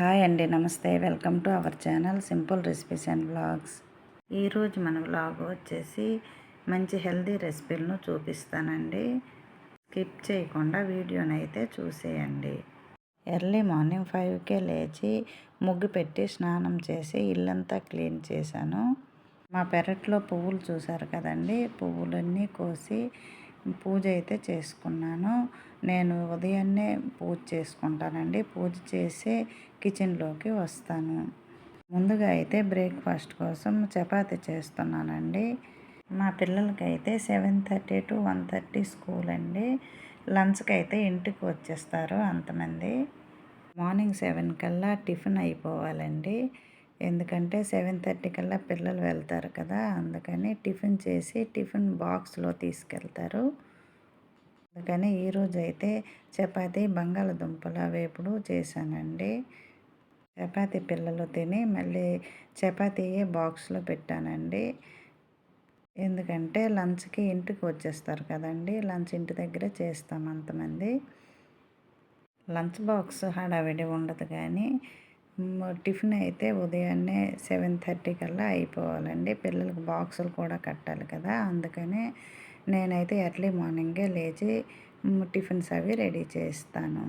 Hi అండి నమస్తే. Welcome to our channel simple recipes and blogs ఈరోజు మన బ్లాగ్ వచ్చేసి మంచి హెల్దీ రెసిపీలను చూపిస్తానండి. స్కిప్ చేయకుండా వీడియోని అయితే చూసేయండి. ఎర్లీ మార్నింగ్ ఫైవ్కే లేచి ముగ్గు పెట్టి స్నానం చేసి ఇల్లంతా క్లీన్ చేశాను. మా పెరట్లో పువ్వులు చూసారు కదండి పువ్వులన్నీ కోసి పూజ అయితే చేసుకున్నాను. నేను ఉదయాన్నే పూజ చేసుకుంటానండి. పూజ చేసి కిచెన్లోకి వస్తాను. ముందుగా అయితే బ్రేక్ఫాస్ట్ కోసం చపాతి చేస్తున్నానండి. మా పిల్లలకి అయితే seven thirty to one thirty school అండి. లంచ్కి అయితే ఇంటికి వచ్చేస్తారు అంతమంది. మార్నింగ్ సెవెన్ కల్లా టిఫిన్ అయిపోవాలండి. ఎందుకంటే సెవెన్ థర్టీ కల్లా పిల్లలు వెళ్తారు కదా అందుకని టిఫిన్ చేసి టిఫిన్ బాక్స్లో తీసుకెళ్తారు. అందుకని ఈరోజు అయితే చపాతీ బంగాళదుంపల వేపుడు చేశానండి. చపాతీ పిల్లలు తిని మళ్ళీ చపాతీయే బాక్స్లో పెట్టానండి. ఎందుకంటే లంచ్కి ఇంటికి వచ్చేస్తారు కదండి లంచ్ ఇంటి దగ్గరే చేస్తాం అంతమంది. లంచ్ బాక్స్ హడావిడి ఉండదు కానీ టిఫిన్ అయితే ఉదయాన్నే సెవెన్ థర్టీ కల్లా అయిపోవాలండి. పిల్లలకు బాక్సులు కూడా కట్టాలి కదా అందుకనే నేనైతే ఎర్లీ మార్నింగే లేచి టిఫిన్స్ అవి రెడీ చేస్తాను.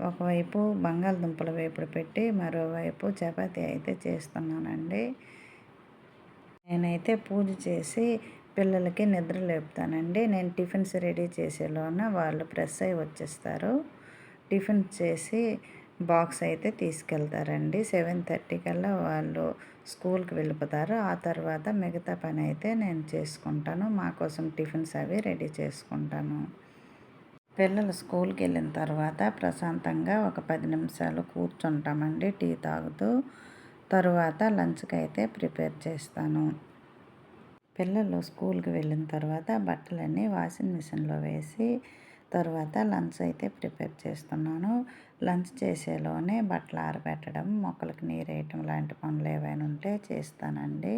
ఒకవైపు బంగాళదుంపల వేపుడు పెట్టి మరోవైపు చపాతీ అయితే చేస్తున్నానండి. నేనైతే పూజ చేసి పిల్లలకి నిద్ర లేపుతానండి. నేను టిఫిన్స్ రెడీ చేసేలోన వాళ్ళు ప్రెస్ అయి వచ్చేస్తారు. టిఫిన్ చేసి బాక్స్ అయితే తీసుకెళ్తారండి. సెవెన్ థర్టీ కల్లా వాళ్ళు స్కూల్కి వెళ్ళిపోతారు. ఆ తర్వాత మిగతా పని అయితే నేను చేసుకుంటాను. మా కోసం టిఫిన్స్ అవి రెడీ చేసుకుంటాను. పిల్లలు స్కూల్కి వెళ్ళిన తర్వాత ప్రశాంతంగా ఒక పది నిమిషాలు కూర్చుంటామండి. టీ తాగుతూ తరువాత లంచ్కి అయితే ప్రిపేర్ చేస్తాను. పిల్లలు స్కూల్కి వెళ్ళిన తర్వాత బట్టలన్నీ వాషింగ్ మిషన్లో వేసి తర్వాత లంచ్ అయితే ప్రిపేర్ చేస్తున్నాను. లంచ్ చేసేలోనే బట్టలు ఆరబెట్టడం మొక్కలకు నీరు వేయటం లాంటి పనులు ఏవైనా ఉంటే చేస్తానండి.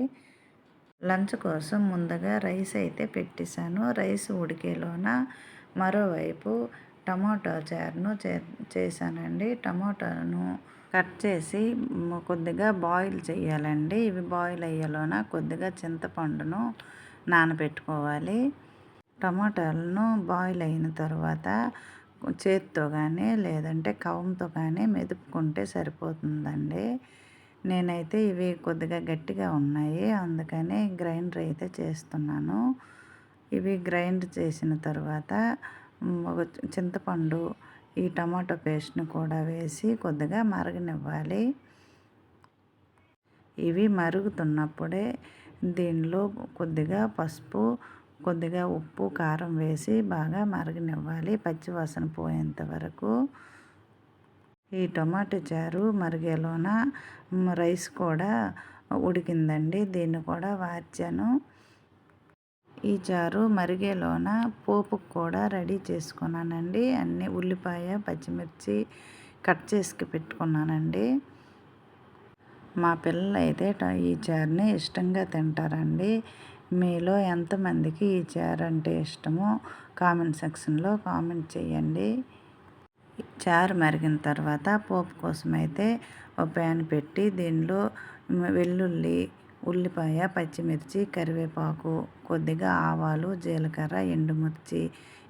లంచ్ కోసం ముందుగా రైస్ అయితే పెట్టేశాను. రైస్ ఉడికేలోన మరోవైపు టమాటో చారును చే చేశానండి. టమాటాను కట్ చేసి కొద్దిగా బాయిల్ చేయాలండి. ఇవి బాయిల్ అయ్యేలోన కొద్దిగా చింతపండును నానబెట్టుకోవాలి. టమాటాలను బాయిల్ అయిన తర్వాత చేతితో కానీ లేదంటే కవంతో కానీ మెదుపుకుంటే సరిపోతుందండి. నేనైతే ఇవి కొద్దిగా గట్టిగా ఉన్నాయి. అందుకని గ్రైండర్ అయితే చేస్తున్నాను. ఇవి గ్రైండ్ చేసిన తర్వాత చింతపండు ఈ టమాటో పేస్ట్ని కూడా వేసి కొద్దిగా మరగనివ్వాలి. ఇవి మరుగుతున్నప్పుడే దీనిలో కొద్దిగా పసుపు కొద్దిగా ఉప్పు కారం వేసి బాగా మరగనివ్వాలి. పచ్చివాసన పోయేంత వరకు. ఈ టొమాటో చారు మరిగేలోన రైస్ కూడా ఉడికిందండి. దీన్ని కూడా వార్చాను. ఈ చారు మరిగేలోన పోపుకు కూడా రెడీ చేసుకున్నానండి. అన్నీ ఉల్లిపాయ పచ్చిమిర్చి కట్ చేసి పెట్టుకున్నానండి. మా పిల్లలు అయితే ఈ చారుని ఇష్టంగా తింటారండి. మీలో ఎంతమందికి ఈ చారు అంటే ఇష్టమో కామెంట్ సెక్షన్లో కామెంట్ చేయండి. చారు మరిగిన తర్వాత పోపు కోసం అయితే ఒక ప్యాన్ పెట్టి దీనిలో వెల్లుల్లి ఉల్లిపాయ పచ్చిమిర్చి కరివేపాకు కొద్దిగా ఆవాలు జీలకర్ర ఎండుమిర్చి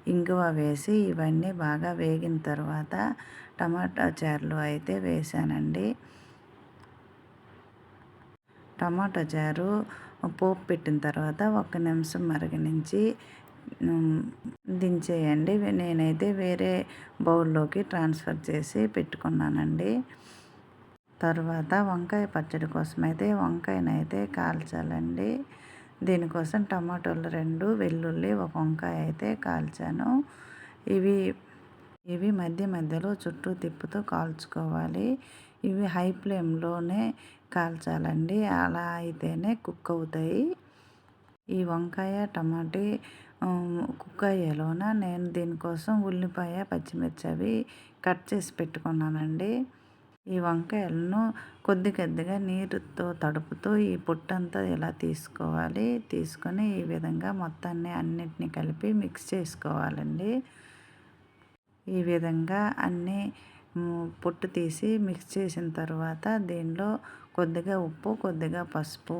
ఇంగువ వేసి ఇవన్నీ బాగా వేగిన తర్వాత టమాటా చారులు అయితే వేసానండి టమాటా చారు పోపు పెట్టిన తర్వాత ఒక నిమిషం మరగనించి దించేయండి. నేనైతే వేరే బౌల్లోకి ట్రాన్స్ఫర్ చేసి పెట్టుకున్నానండి. తర్వాత వంకాయ పచ్చడి కోసం అయితే వంకాయనైతే కాల్చాలండి. దీనికోసం టమాటోలు రెండు వెల్లుల్లి ఒక వంకాయ అయితే కాల్చాను. ఇవి ఇవి మధ్య మధ్యలో చుట్టూ తిప్పుతూ కాల్చుకోవాలి. ఇవి హై ఫ్లేమ్లోనే కాల్చాలండి. అలా అయితేనే కుక్ అవుతాయి. ఈ వంకాయ టమాటీ కుక్ అయ్యేలోన నేను దీనికోసం ఉల్లిపాయ పచ్చిమిర్చి అవి కట్ చేసి పెట్టుకున్నానండి. ఈ వంకాయలను కొద్ది కొద్దిగా నీరుతో తడుపుతూ ఈ పుట్టంతా ఇలా తీసుకోవాలి. తీసుకొని ఈ విధంగా మొత్తాన్ని అన్నిటిని కలిపి మిక్స్ చేసుకోవాలండి. ఈ విధంగా అన్నీ పొట్టు తీసి మిక్స్ చేసిన తర్వాత దీనిలో కొద్దిగా ఉప్పు కొద్దిగా పసుపు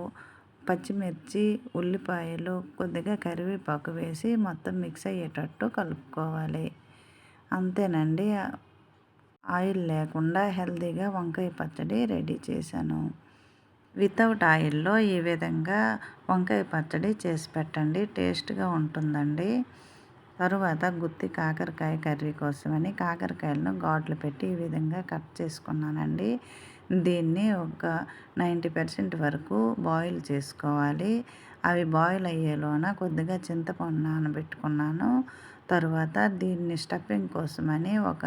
పచ్చిమిర్చి ఉల్లిపాయలు కొద్దిగా కరివేపాకు వేసి మొత్తం మిక్స్ అయ్యేటట్టు కలుపుకోవాలి. అంతేనండి. ఆయిల్ లేకుండా హెల్తీగా వంకాయ పచ్చడి రెడీ చేశాను. వితౌట్ ఆయిల్లో ఈ విధంగా వంకాయ పచ్చడి చేసి పెట్టండి. టేస్ట్గా ఉంటుందండి. తరువాత గుత్తి కాకరకాయ కర్రీ కోసమని కాకరకాయలను ఘాట్లు పెట్టి ఈ విధంగా కట్ చేసుకున్నానండి. దీన్ని ఒక నైంటీ పర్సెంట్ వరకు బాయిల్ చేసుకోవాలి. అవి బాయిల్ అయ్యేలోన కొద్దిగా చింతపండు నానబెట్టుకున్నాను. తరువాత దీన్ని స్టఫింగ్ కోసమని ఒక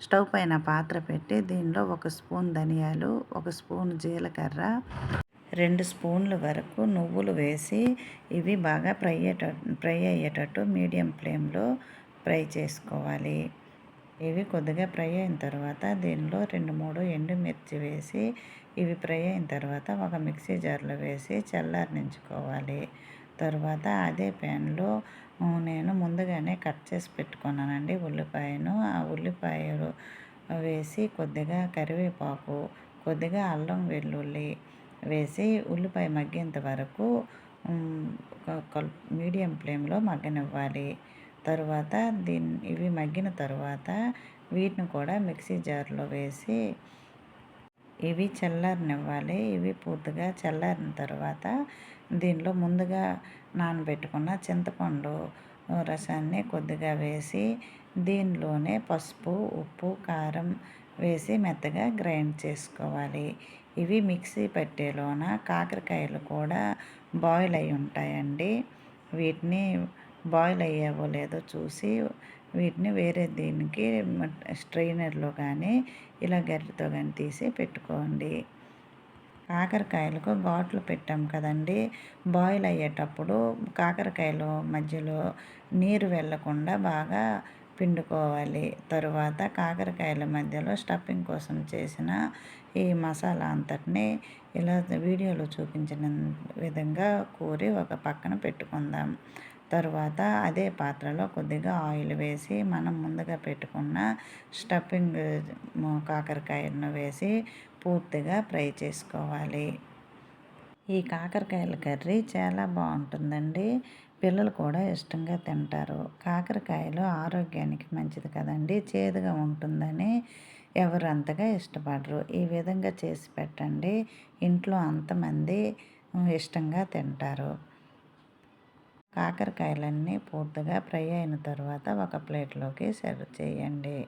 స్టవ్ పైన పాత్ర పెట్టి దీనిలో ఒక స్పూన్ ధనియాలు ఒక స్పూన్ జీలకర్ర రెండు స్పూన్ల వరకు నువ్వులు వేసి ఇవి బాగా ఫ్రై ఫ్రై అయ్యేటట్టు మీడియం ఫ్లేమ్లో ఫ్రై చేసుకోవాలి. ఇవి కొద్దిగా ఫ్రై అయిన తర్వాత దీనిలో రెండు మూడు ఎండుమిర్చి వేసి ఇవి ఫ్రై అయిన తర్వాత ఒక మిక్సీ జార్లో వేసి చల్లారనించుకోవాలి. తర్వాత అదే ప్యాన్లో నేను ముందుగానే కట్ చేసి పెట్టుకున్నానండి ఉల్లిపాయను. ఆ ఉల్లిపాయలు వేసి కొద్దిగా కరివేపాకు కొద్దిగా అల్లం వెల్లుల్లి వేసి ఉల్లిపాయ మగ్గేంత వరకు మీడియం ఫ్లేమ్లో మగ్గనివ్వాలి. తర్వాత దీన్ని ఇవి మగ్గిన తర్వాత వీటిని కూడా మిక్సీ జార్లో వేసి ఇవి చల్లారనివ్వాలి ఇవి పూర్తిగా చల్లారిన తర్వాత దీనిలో ముందుగా నానబెట్టుకున్న చింతపండు రసాన్ని కొద్దిగా వేసి దీనిలోనే పసుపు ఉప్పు కారం వేసి మెత్తగా గ్రైండ్ చేసుకోవాలి. ఇవి మిక్సీ పెట్టేలోన కాకరకాయలు కూడా బాయిల్ అయి ఉంటాయండి. వీటిని బాయిల్ అయ్యావో లేదో చూసి వీటిని వేరే దీనికి స్ట్రైనర్లో కానీ ఇలా గరిటతో కానీ తీసి పెట్టుకోండి. కాకరకాయలకు ఘాట్లు పెట్టాం కదండి. బాయిల్ అయ్యేటప్పుడు కాకరకాయలు మధ్యలో నీరు వెళ్ళకుండా బాగా పిండుకోవాలి. తరువాత కాకరకాయల మధ్యలో స్టఫింగ్ కోసం చేసిన ఈ మసాలా అంతటిని ఇలా వీడియోలో చూపించిన విధంగా కూరి ఒక పక్కన పెట్టుకుందాం. తర్వాత అదే పాత్రలో కొద్దిగా ఆయిల్ వేసి మనం ముందుగా పెట్టుకున్న స్టఫింగ్ కాకరకాయలను వేసి పూర్తిగా ఫ్రై చేసుకోవాలి. ఈ కాకరకాయల కర్రీ చాలా బాగుంటుందండి. పిల్లలు కూడా ఇష్టంగా తింటారు. కాకరకాయలు ఆరోగ్యానికి మంచిది కదండి. చేదుగా ఉంటుందని ఎవరు అంతగా ఇష్టపడరు. ఈ విధంగా చేసి పెట్టండి. ఇంట్లో అంతమంది ఇష్టంగా తింటారు. కాకరకాయలన్నీ పూర్తిగా ఫ్రై అయిన తర్వాత ఒక ప్లేట్లోకి సర్వ్ చేయండి.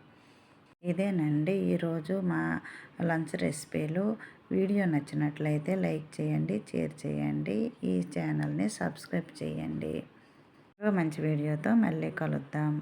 ఇదేనండి ఈరోజు మా లంచ్ రెసిపీలు. వీడియో నచ్చినట్లయితే లైక్ చేయండి షేర్ చేయండి ఈ ఛానల్ని సబ్స్క్రైబ్ చేయండి. మంచి వీడియోతో మళ్ళీ కలుద్దాం.